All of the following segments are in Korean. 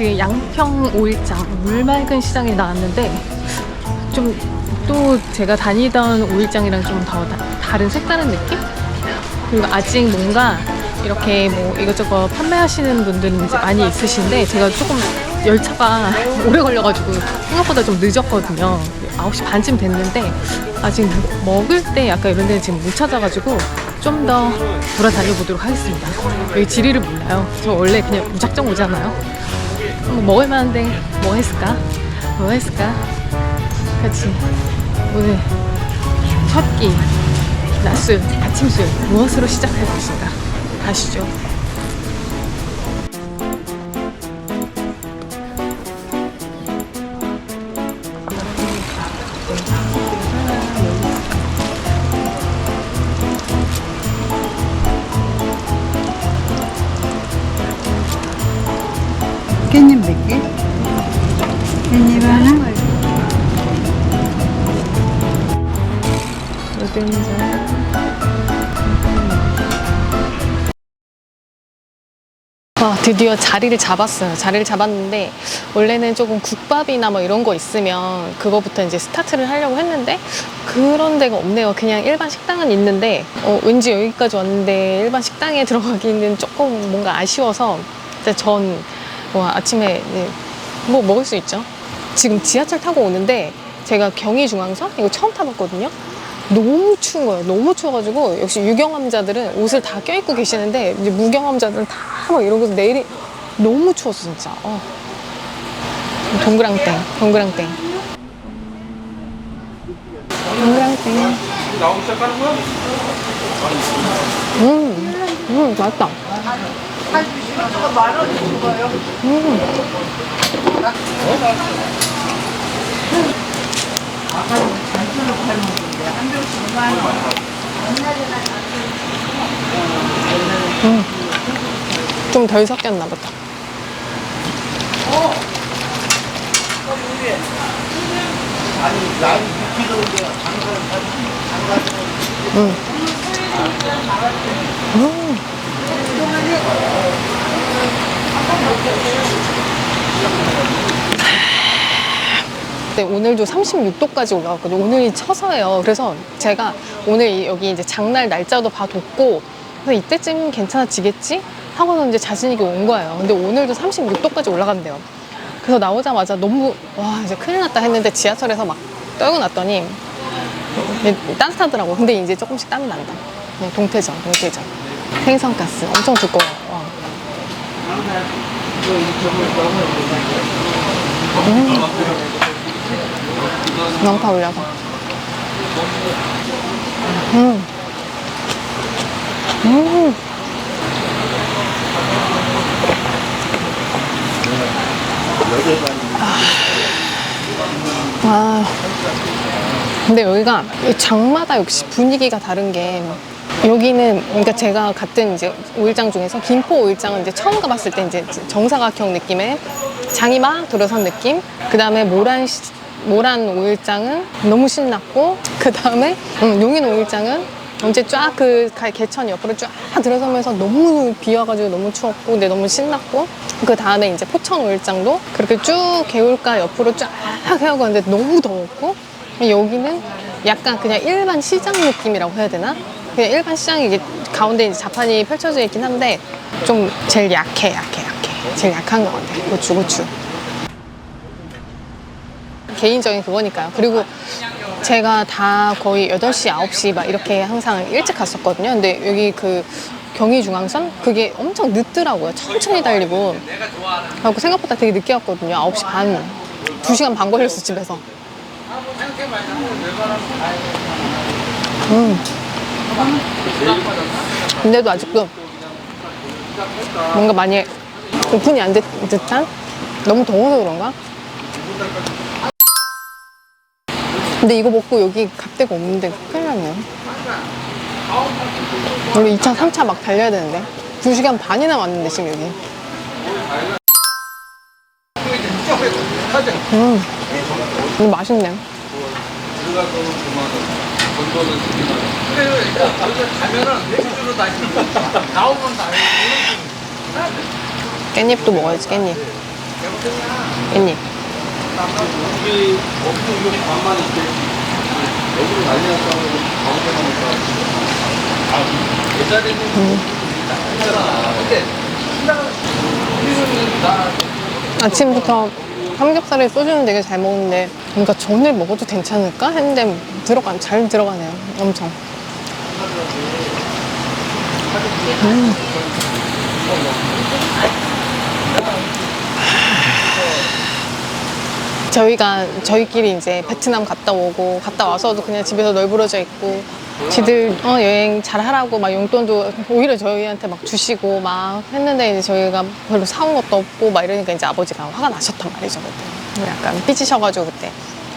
지금 양평 5일장 물맑은 시장에 나왔는데 좀 또 제가 다니던 5일장이랑 좀 더 다른 색다른 느낌? 그리고 아직 뭔가 이렇게 뭐 이것저것 판매하시는 분들은 이제 많이 있으신데 제가 조금 열차가 오래 걸려가지고 생각보다 좀 늦었거든요. 9시 반쯤 됐는데 아직 먹을 때 약간 이런 데는 지금 못 찾아가지고 좀 더 돌아다녀 보도록 하겠습니다. 여기 지리를 몰라요. 저 원래 그냥 무작정 오잖아요. 뭐 먹을 만한데 뭐 했을까? 뭐 했을까? 그치. 오늘 첫 끼, 낮술, 아침술 무엇으로 시작할 것인가? 가시죠. 드디어 자리를 잡았어요. 자리를 잡았는데, 원래는 조금 국밥이나 뭐 이런 거 있으면 그거부터 이제 스타트를 하려고 했는데, 그런 데가 없네요. 그냥 일반 식당은 있는데, 어, 왠지 여기까지 왔는데 일반 식당에 들어가기는 조금 뭔가 아쉬워서, 전, 와, 아침에 뭐 먹을 수 있죠. 지금 지하철 타고 오는데, 제가 경의중앙선? 이거 처음 타봤거든요. 너무 추운 거예요. 너무 추워가지고 역시 유경험자들은 옷을 다 껴입고 계시는데 이제 무경험자들은 다 막 이러고 내일이 너무 추웠어 진짜. 어. 동그랑땡, 동그랑땡. 동그랑땡. 음, 음, 맛있다. 음. 좀 덜 섞였나 보다. 음. 음. 네, 오늘도 36도까지 올라갔거든요. 오늘이 처서예요. 그래서 제가 오늘 이- 여기 이제 장날 날짜도 봐뒀고, 그래서 이때쯤 괜찮아지겠지? 하고서 이제 자신있게 온 거예요. 근데 오늘도 36도까지 올라간대요. 그래서 나오자마자 너무, 와, 이제 큰일 났다 했는데 지하철에서 막 떨고 났더니 따뜻하더라고. 근데 이제 조금씩 땀이 난다. 그냥 동태전, 동태전. 생선가스 엄청 두꺼워요. 와. 양파 올려서. 음. 음. 아. 아. 근데 여기가 이 장마다 역시 분위기가 다른 게 여기는 그러니까 제가 갔던 이제 오일장 중에서 김포 오일장은 이제 처음 가봤을 때 이제 정사각형 느낌의 장이 막 들어선 느낌. 그 다음에 모란 시- 모란 오일장은 너무 신났고 그 다음에 용인 오일장은 언제 쫙 그 개천 옆으로 쫙 들어서면서 너무 비 와가지고 너무 추웠고 근데 너무 신났고 그 다음에 이제 포천 오일장도 그렇게 쭉 개울가 옆으로 쫙 헤어가는데 너무 더웠고 여기는 약간 그냥 일반 시장 느낌이라고 해야 되나? 그냥 일반 시장이 이게 가운데 이제 자판이 펼쳐져 있긴 한데 좀 제일 약해 약해 약해. 제일 약한 것 같아. 고추 고추 개인적인 그거니까요. 그리고 제가 다 거의 8시, 9시 막 이렇게 항상 일찍 갔었거든요. 근데 여기 그 경의중앙선? 그게 엄청 늦더라고요. 천천히 달리고. 그래고 생각보다 되게 늦게 왔거든요. 9시 반. 2시간 반 걸렸어, 집에서. 음. 근데도 아직도 뭔가 많이 오픈이 안된 듯한? 너무 더워서 그런가? 근데 이거 먹고 여기 갈 데가 없는데 큰일 났네요. 원래 2차, 3차 막 달려야 되는데. 2시간 반이나 왔는데, 지금 여기. 음. 이거 맛있네. 깻잎도 먹어야지, 깻잎. 깻잎. 우리 없는 이거 반만 있대. 여기로 난리 났다고 가운데만 아. 근데 우리는 나 아침부터 삼겹살에 소주는 되게 잘 먹는데 뭔가 전을 먹어도 괜찮을까 했는데 들어가 잘 들어가네요. 엄청. 음. 저희가 저희끼리 이제 베트남 갔다 오고 갔다 와서도 그냥 집에서 널브러져 있고 지들 어, 여행 잘 하라고 막 용돈도 오히려 저희한테 막 주시고 막 했는데 이제 저희가 별로 사온 것도 없고 막 이러니까 이제 아버지가 화가 나셨단 말이죠 그때. 약간 삐지셔가지고 그때.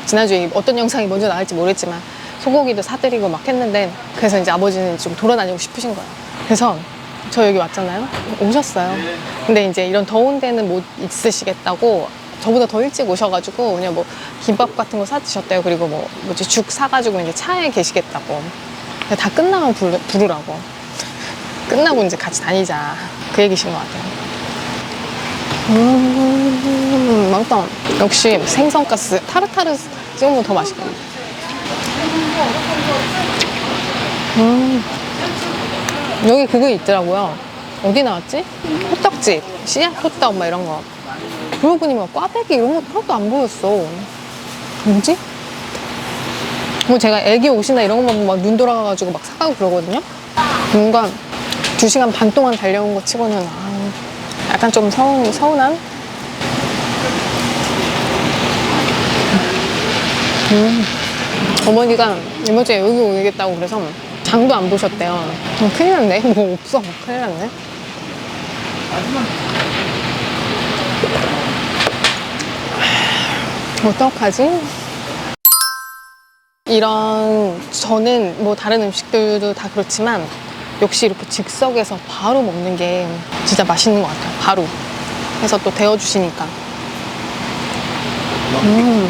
지난주에 어떤 영상이 먼저 나갈지 모르겠지만 소고기도 사드리고 막 했는데 그래서 이제 아버지는 좀 돌아다니고 싶으신 거예요. 그래서 저 여기 왔잖아요. 오셨어요. 근데 이제 이런 더운 데는 못 있으시겠다고 저보다 더 일찍 오셔가지고 그냥 뭐 김밥 같은 거 사 드셨대요. 그리고 뭐 뭐지 죽 사가지고 이제 차에 계시겠다고. 다 끝나면 부르, 부르라고. 끝나고 이제 같이 다니자. 그 얘기신 것 같아요. 음, 맛있다. 역시 생선가스 타르타르 찍으면 더 맛있겠네. 음, 여기 그거 있더라고요. 어디 나왔지? 호떡집. 씨앗 호떡 막 이런 거. 그러고 보니 막 꽈배기 이런 거 하나도 안 보였어. 뭐지? 뭐 제가 애기 옷이나 이런 것만 막 눈 돌아가가지고 막 사가고 그러거든요. 뭔가 두 시간 반 동안 달려온 거 치고는 아, 약간 좀 서운, 서운한? 음. 어머니가 이번 주에 여기 오겠다고 그래서 장도 안 보셨대요. 어, 큰일 났네. 뭐 없어. 큰일 났네. 어떡하지? 이런 저는 뭐 다른 음식들도 다 그렇지만 역시 이렇게 즉석에서 바로 먹는 게 진짜 맛있는 것 같아요. 바로 해서 또 데워주시니까. 음.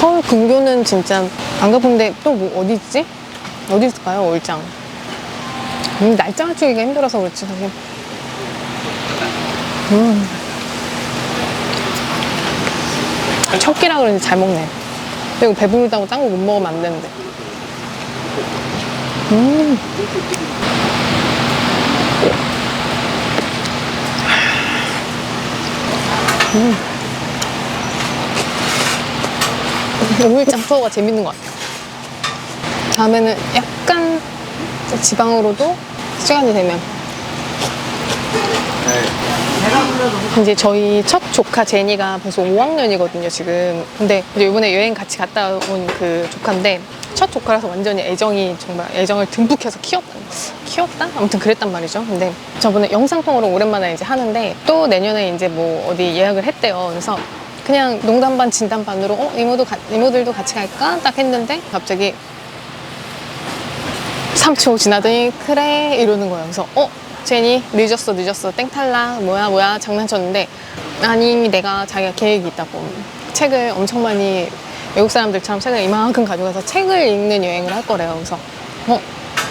서울 근교는 진짜 안 가본데 또 뭐 어디 있지? 어디 있을까요? 올장. 음, 날짜 맞추기가 힘들어서 그렇지 사실. 음. 첫 끼라 그런지 잘 먹네. 그리고 배부르다고 딴 거 못 먹으면 안 되는데. 음. 음. 오일장 투어가 재밌는 것 같아요. 다음에는 약간 지방으로도 시간이 되면 이제 저희 첫 조카 제니가 벌써 5학년이거든요, 지금. 근데 이제 이번에 여행 같이 갔다 온 그 조카인데 첫 조카라서 완전히 애정이 정말 애정을 듬뿍 해서 키웠다. 키웠다? 아무튼 그랬단 말이죠. 근데 저번에 영상통으로 오랜만에 이제 하는데 또 내년에 이제 뭐 어디 예약을 했대요. 그래서 그냥 농담 반 진담 반으로 어 이모도 가- 이모들도 같이 갈까 딱 했는데 갑자기 3초 지나더니 그래 이러는 거예요. 그래서 어 제니 늦었어 늦었어. 땡탈락 뭐야 뭐야. 장난쳤는데 아니 내가 자기가 계획이 있다고. 책을 엄청 많이 외국 사람들처럼 책을 이만큼 가져가서 책을 읽는 여행을 할 거래요. 그래서 어?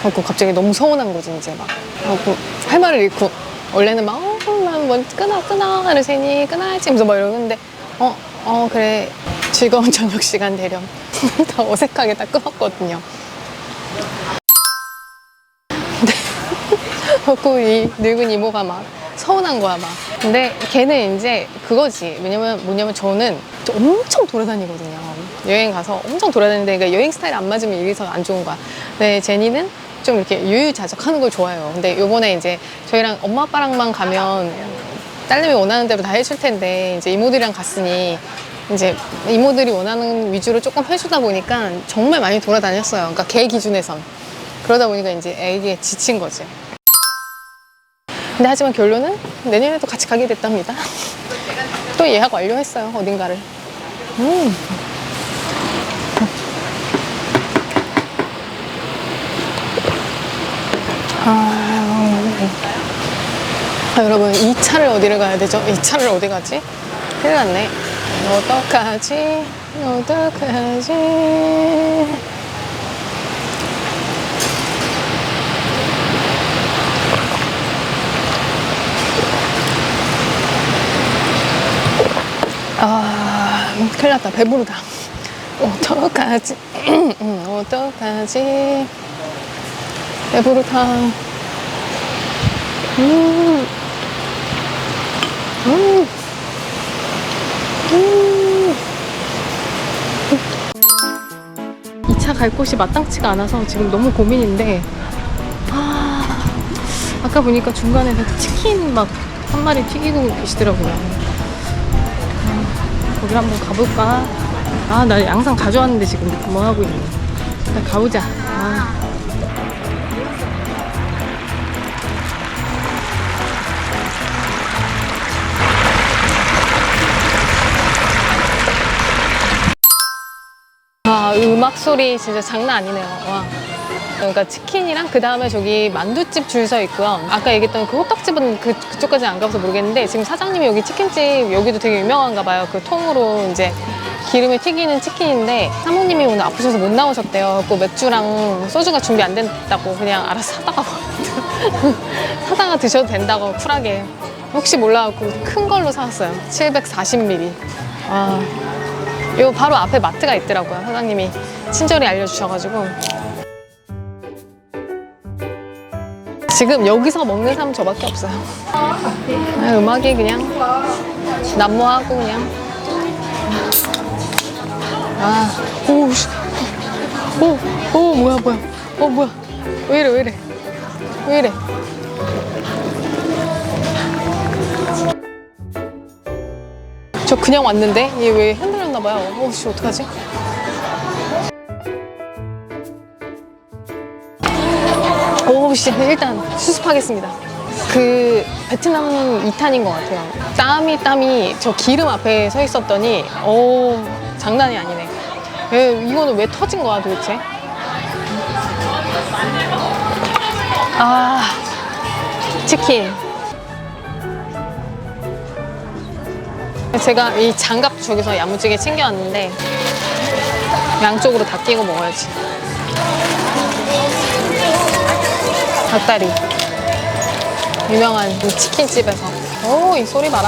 그래갖고 갑자기 너무 서운한 거지 이제 막. 그래갖고 할 말을 잃고 원래는 막 어, 난 뭐, 끊어 끊어. 하는 제니 끊어야지. 하면서 막 이러는데 어 어 그래. 즐거운 저녁 시간 되렴. 다 어색하게 다 끊었거든요. 그래갖고 이 늙은 이모가 막 서운한 거야 막. 근데 걔는 이제 그거지. 왜냐면 뭐냐면 저는 저 엄청 돌아다니거든요. 여행 가서 엄청 돌아다니는데 그러니까 여행 스타일 안 맞으면 이래서 안 좋은 거야. 근데 제니는 좀 이렇게 유유자적하는 걸 좋아해요. 근데 요번에 이제 저희랑 엄마 아빠랑만 가면 딸내미 원하는 대로 다 해줄 텐데 이제 이모들이랑 갔으니 이제 이모들이 원하는 위주로 조금 해주다 보니까 정말 많이 돌아다녔어요. 그러니까 걔 기준에선. 그러다 보니까 이제 애기에 지친 거지 근데 하지만 결론은 내년에도 같이 가게 됐답니다. 또 예약 완료했어요, 어딘가를. 음. 아, 아, 여러분, 이 차를 어디를 가야 되죠? 이 차를 어디 가지? 큰일 났네. 어떡하지? 어떡하지? 큰일 났다. 배부르다. 어떡하지? 음, 어떡하지? 배부르다. 음. 음. 음. 이차 갈 곳이 마땅치가 않아서 지금 너무 고민인데 아, 아까 보니까 중간에서 치킨 막 한 마리 튀기고 계시더라고요. 아, 거기 한번 가볼까? 아, 나 양상 가져왔는데 지금 뭐 하고 있네. 일단 가보자. 아. 아, 음악 소리 진짜 장난 아니네요. 와. 그러니까 치킨이랑 그 다음에 저기 만두집 줄 서 있고요. 아까 얘기했던 그 호떡집은 그, 그쪽까지 안 가봐서 모르겠는데 지금 사장님이 여기 치킨집 여기도 되게 유명한가 봐요. 그 통으로 이제 기름에 튀기는 치킨인데 사모님이 오늘 아프셔서 못 나오셨대요. 그 맥주랑 소주가 준비 안 된다고 그냥 알아서 사다가 사다가 드셔도 된다고 쿨하게 혹시 몰라갖고 큰 걸로 사왔어요. 740ml. 아. 요 바로 앞에 마트가 있더라고요. 사장님이 친절히 알려주셔가지고. 지금 여기서 먹는 사람 저밖에 없어요. 아, 음악이 그냥 난무하고 그냥. 아, 오, 씨. 오, 오, 뭐야, 뭐야. 어, 뭐야. 왜 이래, 왜 이래. 왜 이래. 저 그냥 왔는데 얘 왜 흔들렸나 봐요. 오씨 어떡하지? 오씨 일단 수습하겠습니다. 그 베트남 2탄인 것 같아요. 땀이 땀이 저 기름 앞에 서 있었더니 오 장난이 아니네. 에, 이거는 왜 터진 거야 도대체? 아 치킨. 제가 이 장갑 저기서 야무지게 챙겨왔는데 양쪽으로 다 끼고 먹어야지. 닭다리. 유명한 이 치킨집에서. 오, 이 소리 봐라.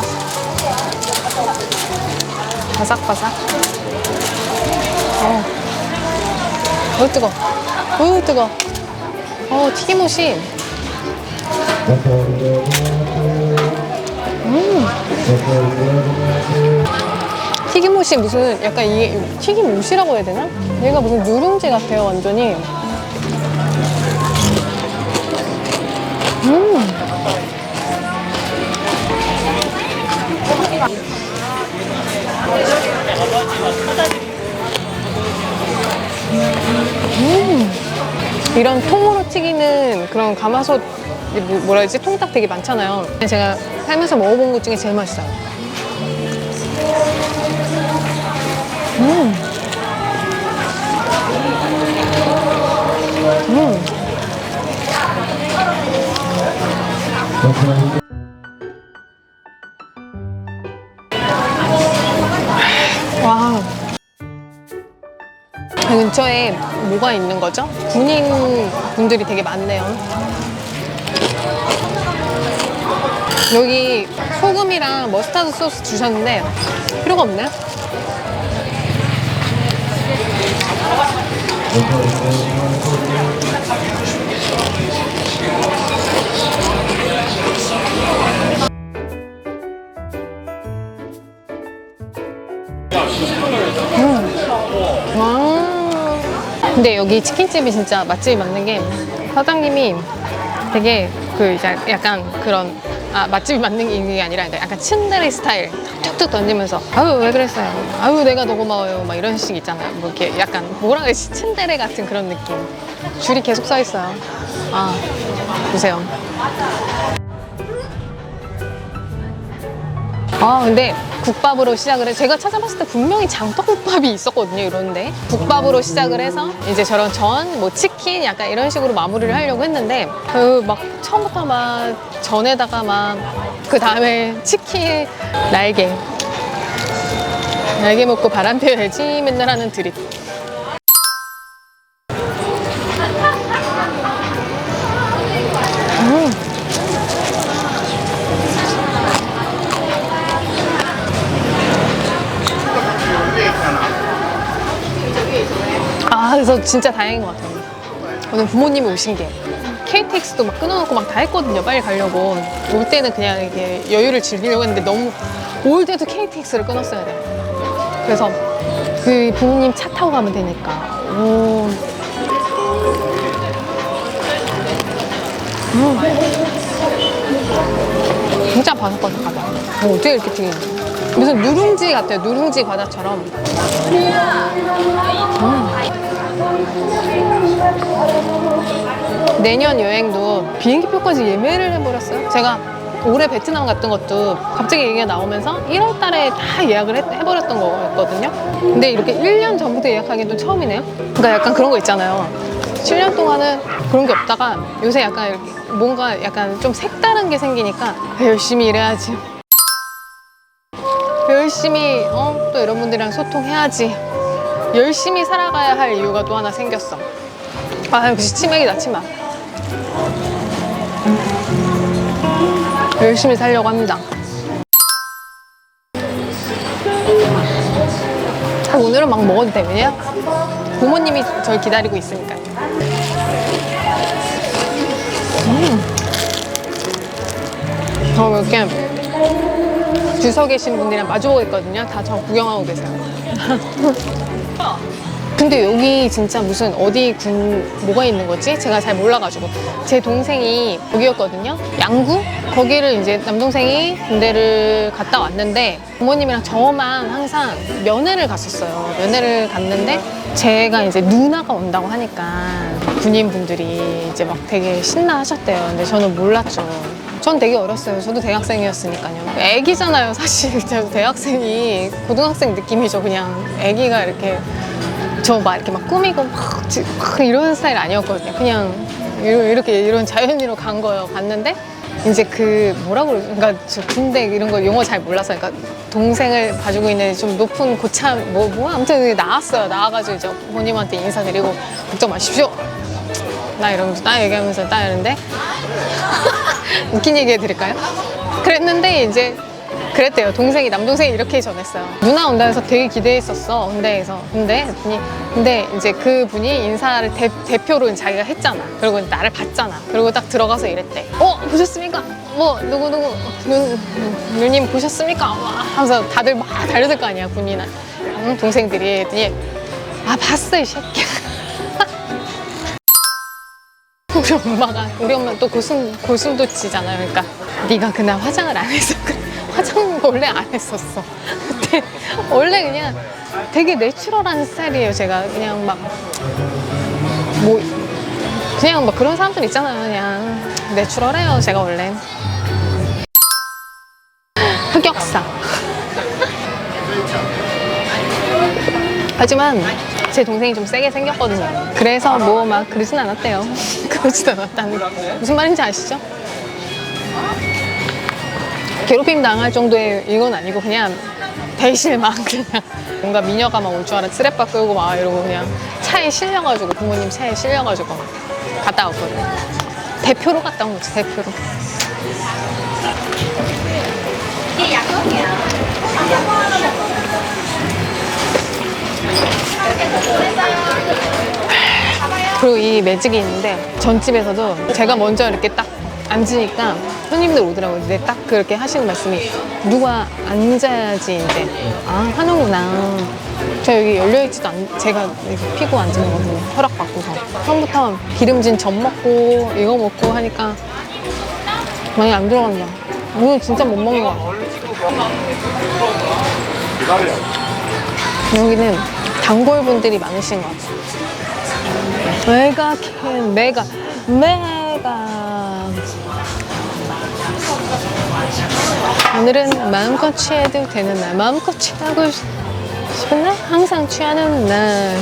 바삭바삭. 어. 어, 뜨거. 어, 뜨거. 어, 튀김옷이. 튀김옷이 무슨 약간 이게 튀김옷이라고 해야 되나? 얘가 무슨 누룽지 같아요, 완전히. 음. 음. 이런 통으로 튀기는 그런 가마솥 뭐- 뭐라 해야지 통닭 되게 많잖아요. 제가 살면서 먹어본 것 중에 제일 맛있어요. 와. 근처에 뭐가 있는 거죠? 군인 분들이 되게 많네요. 여기 소금이랑 머스타드 소스 주셨는데 필요가. 아. 근데 여기 치킨집이 진짜 맛집이 맞는 게 사장님이 되게 그 약간 그런 아 맛집이 맞는 게 아니라 약간 츤데레 스타일 툭툭 던지면서 아유 왜 그랬어요? 아유 내가 더 고마워요. 막 이런 식 있잖아요. 뭐 이렇게 약간 뭐라 그러지? 츤데레 같은 그런 느낌. 줄이 계속 서 있어요. 아 보세요 아 근데 국밥으로 시작을 해. 제가 찾아봤을 때 분명히 장떡국밥이 있었거든요 이런데. 국밥으로 시작을 해서 이제 저런 전, 뭐 치킨 약간 이런 식으로 마무리를 하려고 했는데 그 막 처음부터 막 전에다가 막 그 다음에 치킨 날개. 날개 먹고 바람 피워야지 맨날 하는 드립 그래서 진짜 다행인 것 같아요. 오늘 부모님이 오신 게 KTX도 막 끊어놓고 막 다 했거든요. 빨리 가려고. 올 때는 그냥 이렇게 여유를 즐기려고 했는데 너무 올 때도 KTX를 끊었어야 돼요. 그래서 그 부모님 차 타고 가면 되니까. 오. 음. 진짜 바삭바삭 하다. 어, 어떻게 이렇게 튀기냐. 무슨 누룽지 같아요. 누룽지 과자처럼. 내년 여행도 비행기 표까지 예매를 해버렸어요. 제가 올해 베트남 갔던 것도 갑자기 얘기가 나오면서 1월 달에 다 예약을 했- 해버렸던 거였거든요. 근데 이렇게 1년 전부터 예약하기는 또 처음이네요. 그러니까 약간 그런 거 있잖아요. 7년 동안은 그런 게 없다가 요새 약간 이렇게 뭔가 약간 좀 색다른 게 생기니까 열심히 일해야지. 열심히 어? 또 여러분들이랑 소통해야지. 열심히 살아가야 할 이유가 또 하나 생겼어. 아 역시 치맥이다 치맥. 열심히 살려고 합니다. 아, 오늘은 막 먹어도 돼. 왜냐? 부모님이 절 기다리고 있으니까. 음. 어, 이렇게 줄서 계신 분들이랑 마주보고 있거든요. 다 저 구경하고 계세요. 근데 여기 진짜 무슨 어디 군 뭐가 있는 거지? 제가 잘 몰라가지고 제 동생이 여기였거든요. 양구 거기를 이제 남동생이 군대를 갔다 왔는데 부모님이랑 저만 항상 면회를 갔었어요. 면회를 갔는데 제가 이제 누나가 온다고 하니까 군인분들이 이제 막 되게 신나하셨대요. 근데 저는 몰랐죠. 전 되게 어렸어요. 저도 대학생이었으니까요. 애기잖아요, 사실. 저 대학생이 고등학생 느낌이죠. 그냥 애기가 이렇게 저 막 이렇게 막 꾸미고 막, 지- 막 이런 스타일 아니었거든요. 그냥 이러- 이렇게 이런 자연이로 간 거예요. 갔는데 이제 그 뭐라고 그러죠? 그러니까 저 군대 이런 거 용어 잘 몰라서 그러니까 동생을 봐주고 있는 좀 높은 고참 뭐, 뭐 아무튼 나왔어요. 나와가지고 이제 부모님한테 인사드리고 걱정 마십시오. 나 이러면서 딱 얘기하면서 딱 이러는데 웃긴 얘기 해드릴까요? 그랬는데 이제 그랬대요. 동생이 남동생이 이렇게 전했어요. 누나 온다 해서 되게 기대했었어. 군대에서. 근데 분이 근데 이제 그 분이 인사를 대, 대표로 자기가 했잖아. 그리고 나를 봤잖아. 그리고 딱 들어가서 이랬대. 어 보셨습니까? 뭐 누구 누구 누, 누님 보셨습니까? 와 하면서 다들 막 달려들 거 아니야 군이나 응, 동생들이 했더니 아 봤어 이 새끼. 우리 엄마가 우리 엄마 또 고슴 고슴도치잖아요. 그러니까 네가 그날 화장을 안 해서 그래. 화장 원래 안 했었어. 근데 원래 그냥 되게 내추럴한 스타일이에요. 제가 그냥 막 뭐 그냥 막 그런 사람들 있잖아요. 그냥 내추럴해요. 제가 원래 흑역사. 하지만 제 동생이 좀 세게 생겼거든요. 그래서 뭐 막 그러진 않았대요. 그러진 않았다는 무슨 말인지 아시죠? 괴롭힘 당할 정도의 이건 아니고 그냥 대실만 그냥 뭔가 미녀가 막 올 줄 알아 쓰레빠 끌고 막 이러고 그냥 차에 실려가지고 부모님 차에 실려가지고 갔다 왔거든요. 대표로 갔다 온 거지 대표로. 그리고 이 매직이 있는데 전집에서도 제가 먼저 이렇게 딱 앉으니까 손님들 오더라고요. 근데 딱 그렇게 하시는 말씀이 누가 앉아야지 이제 아 하는구나. 저 여기 열려있지도 않 제가 이렇게 피고 앉는 거거든요. 허락받고서. 처음부터 기름진 젖 먹고 이거 먹고 하니까 많이 안 들어간다. 오늘 진짜 못 먹는 것 같아. 여기는 단골분들이 많으신 것 같아요. 메가 캔, 메가, 메 오늘은 마음껏 취해도 되는 날, 마음껏 취하고 싶은 날, 항상 취하는 날.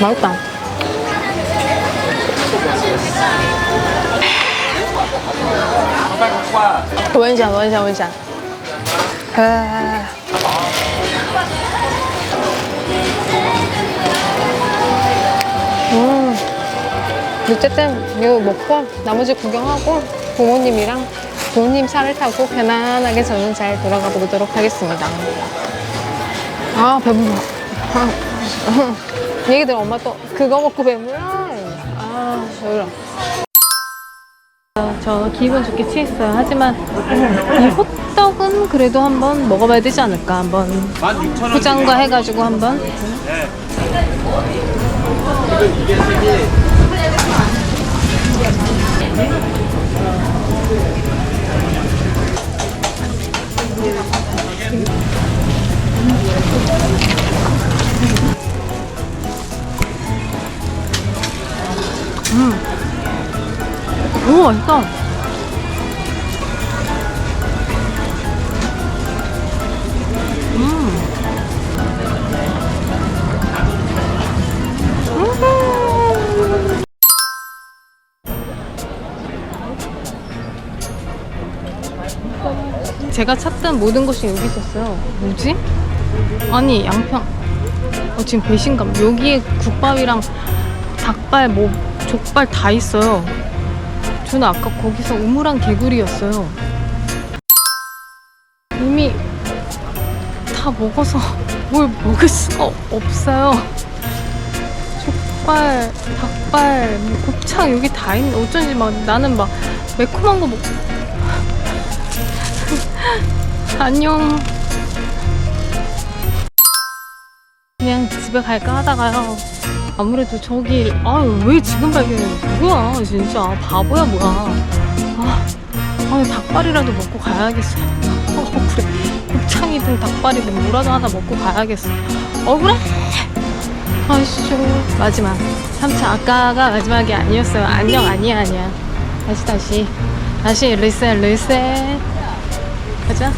맛있다. 我跟你讲，我跟你讲，我跟你讲，来来来来。음 아. 어쨌든 이거 먹고 나머지 구경하고 부모님이랑 부모님 차를 타고 편안하게 저는 잘 돌아가 보도록 하겠습니다. 아 배불러. 아. 얘기들 엄마 또 그거 먹고 배불러. 아 배불러. 저 기분 좋게 취했어요. 하지만 이 호떡은 그래도 한번 먹어봐야 되지 않을까. 한번 16,000원. 포장과 해가지고 한번 이 오 맛있다. 음. 제가 찾던 모든 것이 여기 있었어요. 뭐지? 아니 양평. 어, 지금 배신감. 여기에 국밥이랑 닭발, 뭐 족발 다 있어요. 저는 아까 거기서 우물한 개구리였어요. 이미 다 먹어서 뭘 먹을 수가 없어요. 족발, 닭발, 뭐 곱창 여기 다 있는. 어쩐지 막 나는 막 매콤한 거 먹. 안녕. 집에 갈까 하다가요. 아무래도 저기 아유 왜 지금 발견해? 뭐야 진짜. 바보야 뭐야. 아, 아 닭발이라도 먹고 가야겠어. 어 그래. 곱창이든 닭발이든 뭐라도 하나 먹고 가야겠어. 어 그래 아이씨 마지막. 3차 아까가 마지막이 아니었어요. 안녕 아니야 아니야. 다시 다시. 다시 리셋 리셋. 가자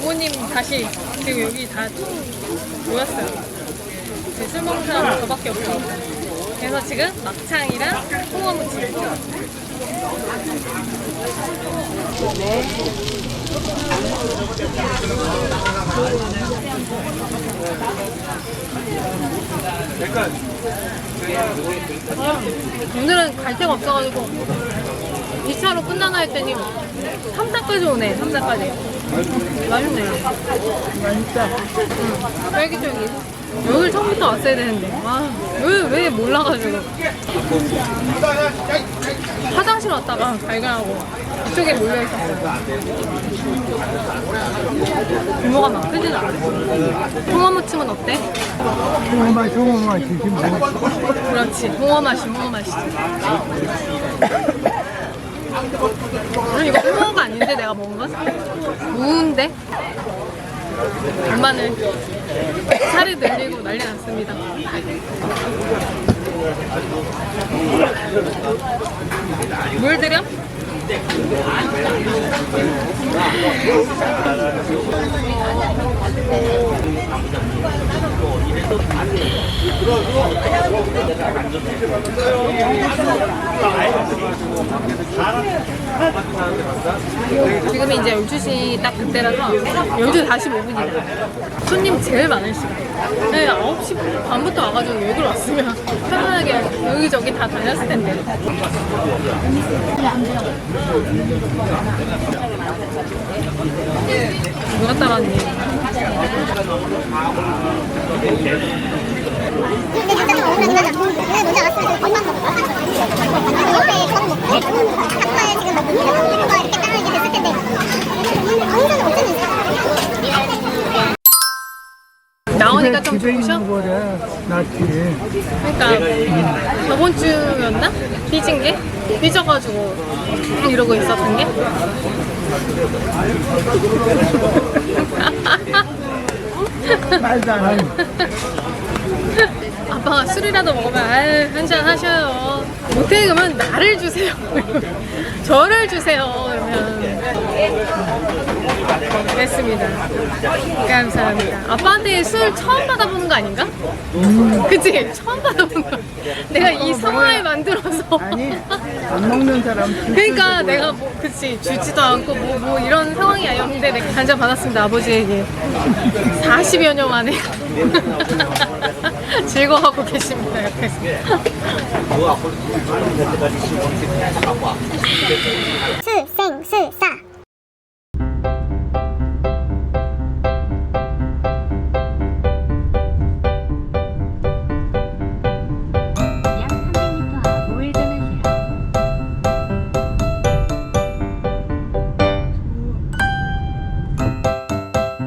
부모님 다시 지금 여기 다 모였어요. 이제 술 먹는 사람은 저밖에 없어. 그래서 지금 막창이랑 홍어 무침. 오늘은 갈 데가 없어가지고 2차로 끝나나 했더니 3차까지 오네 3차까지. 맛있네 맛있다 응, 쫄깃쫄깃. 여길 처음부터 왔어야 되는데. 아왜 왜 몰라가지고. 화장실 왔다가 발견하고 이쪽에 몰려있었어요 규모가 막 크진 않아 홍어무침은 어때? 정말 정말 드시면 그렇지 홍어 맛이 홍어 맛이지 그럼 이거 홍어가 아닌데 내가 먹은 건? 무인데? 엄마는 살이 늘리고 난리 났습니다 물 드려? 지금이 이제 12시 딱 그때라서 12시 45분이다. 손님 제일 많은 시간. 네, 9시 반부터 와가지고 여기로 왔으면 편안하게 여기저기 다 다녔을 텐데. 누가 따라왔니? 근데 진짜 좀 억울하긴 하다. 왜 먼저 왔으면 밥만 먹을까? 옆에 저는 먹고 닭발 지금 먹고 이거 이렇게 따르게 됐을 텐데 방송은 어쩌는지 나오니까 좀 좋으셔? 거래 낫지 그러니까 저번 주였나? 삐진 게? 삐져가지고 이러고 있었던 게? 말도 안 해. 아빠가 술이라도 먹으면 아유 한잔 하셔요. 못해 그러면 나를 주세요. 저를 주세요. 그러면 그랬습니다. 감사합니다. 아빠한테 술 처음 받아보는 거 아닌가? 그치? 처음 받아보는 거. 내가 이 상황을 만들어서. 아니 안 먹는 사람 그러니까 내가 뭐 그치 주지도 않고 뭐, 뭐 이런 상황이 아니었는데 내가 한잔 받았습니다 아버지에게 40여 년 만에 즐거워하고 계십니다 옆에서 술,